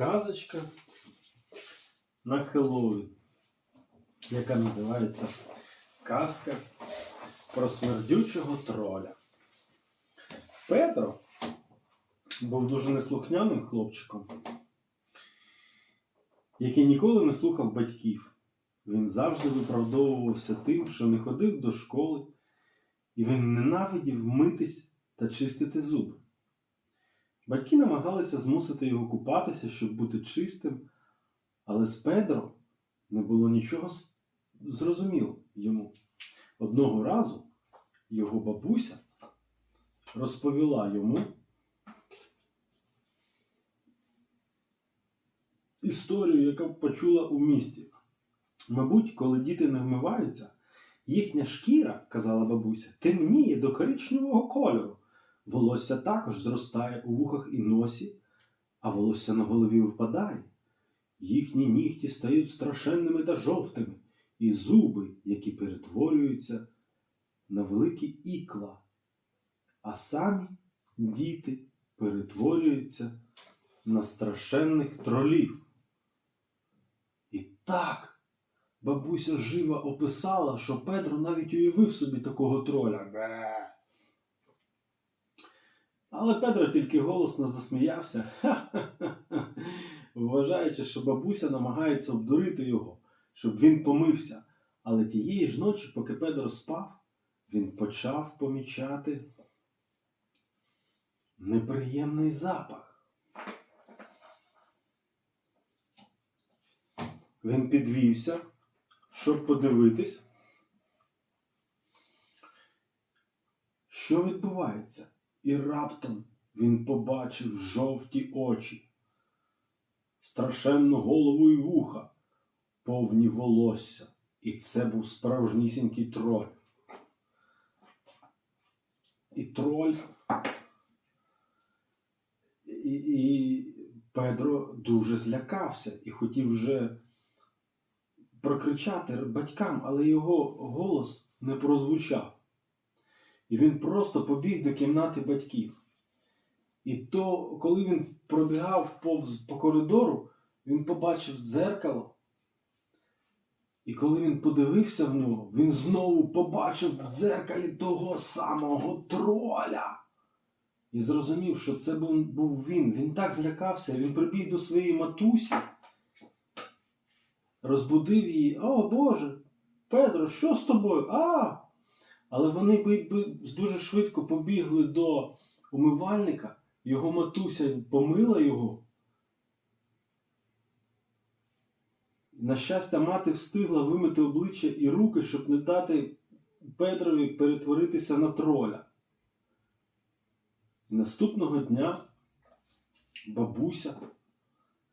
казочка на Хеллоуін, яка називається Казка про смердючого троля. Петро був дуже неслухняним хлопчиком, який ніколи не слухав батьків. Він завжди виправдовувався тим, що не ходив до школи, і він ненавидів митись та чистити зуби. Батьки намагалися змусити його купатися, щоб бути чистим, але з Педро не було нічого зрозуміло йому. Одного разу його бабуся розповіла йому історію, яку почула у місті. Мабуть, коли діти не вмиваються, їхня шкіра, казала бабуся, темніє до коричневого кольору. Волосся також зростає у вухах і носі, а волосся на голові випадає. Їхні нігті стають страшенними та жовтими, і зуби, які перетворюються на великі ікла, а самі діти перетворюються на страшенних тролів. І так бабуся живо описала, що Петро навіть уявив собі такого троля. Але Петро тільки голосно засміявся, вважаючи, що бабуся намагається обдурити його, щоб він помився. Але тієї ж ночі, поки Петро спав, він почав помічати неприємний запах. Він підвівся, щоб подивитись, що відбувається. І раптом він побачив жовті очі, страшенну голову і вуха, повні волосся. І це був справжнісінький троль. І троль. І, і Педро дуже злякався і хотів вже прокричати батькам, але його голос не прозвучав. І він просто побіг до кімнати батьків. І то, коли він пробігав повз по коридору, він побачив дзеркало. І коли він подивився в нього, він знову побачив в дзеркалі того самого троля. І зрозумів, що це був, він. Він так злякався, він прибіг до своєї матусі, розбудив її. О Боже, Педро, що з тобою? А! Але вони би, дуже швидко побігли до умивальника, його матуся помила його. На щастя, мати встигла вимити обличчя і руки, щоб не дати Петрові перетворитися на троля. І наступного дня бабуся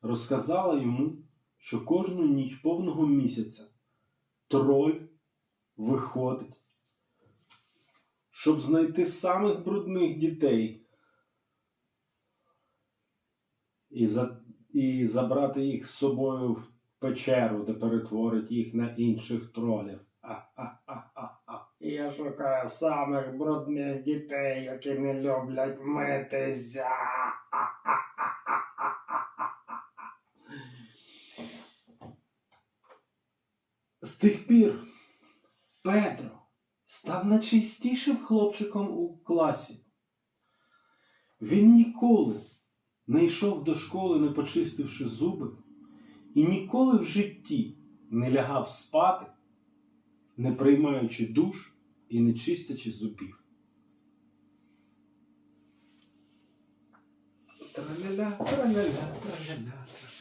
розказала йому, що кожну ніч повного місяця троль виходить, щоб знайти самих брудних дітей і, за, і забрати їх з собою в печеру, де перетворить їх на інших тролів. А-а-а-а-а. Я шукаю самих брудних дітей, які не люблять митися. З тих пір Петро став найчистішим хлопчиком у класі. Він ніколи не йшов до школи, не почистивши зуби, і ніколи в житті не лягав спати, не приймаючи душ і не чистячи зубів. Траля-ля, траля-ля, траля-ля, траля.